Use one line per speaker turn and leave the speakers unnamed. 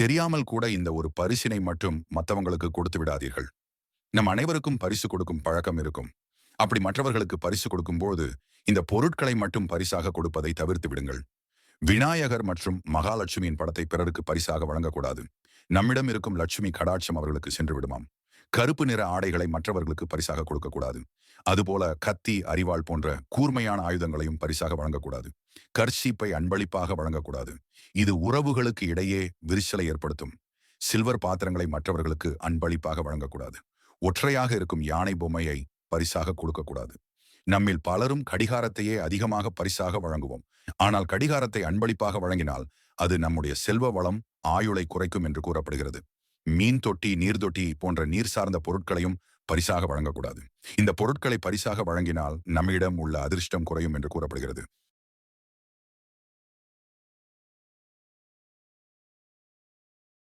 தெரியாமல் கூட இந்த ஒரு பரிசினை மட்டும் மற்றவங்களுக்கு கொடுத்து விடாதீர்கள். நம் அனைவருக்கும் பரிசு கொடுக்கும் பழக்கம் இருக்கும். அப்படி மற்றவர்களுக்கு பரிசு கொடுக்கும்போது இந்த பொருட்களை மட்டும் பரிசாக கொடுப்பதை தவிர்த்து விடுங்கள். விநாயகர் மற்றும் மகாலட்சுமியின் படத்தை பிறருக்கு பரிசாக வழங்கக்கூடாது. நம்மிடம் இருக்கும் லட்சுமி கடாட்சம் அவர்களுக்கு சென்று விடுமாம். கருப்பு நிற ஆடைகளை மற்றவர்களுக்கு பரிசாக கொடுக்கக்கூடாது. அதுபோல கத்தி அரிவாள் போன்ற கூர்மையான ஆயுதங்களையும் பரிசாக வழங்கக்கூடாது. கர்ஷீப்பை அன்பளிப்பாக வழங்கக்கூடாது. இது உறவுகளுக்கு இடையே விரிசலை ஏற்படுத்தும். சில்வர் பாத்திரங்களை மற்றவர்களுக்கு அன்பளிப்பாக வழங்கக்கூடாது. ஒற்றையாக இருக்கும் யானை பொம்மையை பரிசாக கொடுக்கக்கூடாது. நம்மில் பலரும் கடிகாரத்தையே அதிகமாக பரிசாக வழங்குவோம். ஆனால் கடிகாரத்தை அன்பளிப்பாக வழங்கினால் அது நம்முடைய செல்வ வளம் ஆயுளை குறைக்கும் என்று கூறப்படுகிறது. மீன் தொட்டி நீர் தொட்டி போன்ற நீர் சார்ந்த பொருட்களையும் பரிசாக வழங்கக்கூடாது. இந்த பொருட்களை பரிசாக வழங்கினால் நம்மிடம் உள்ள அதிர்ஷ்டம் குறையும் என்று கூறப்படுகிறது.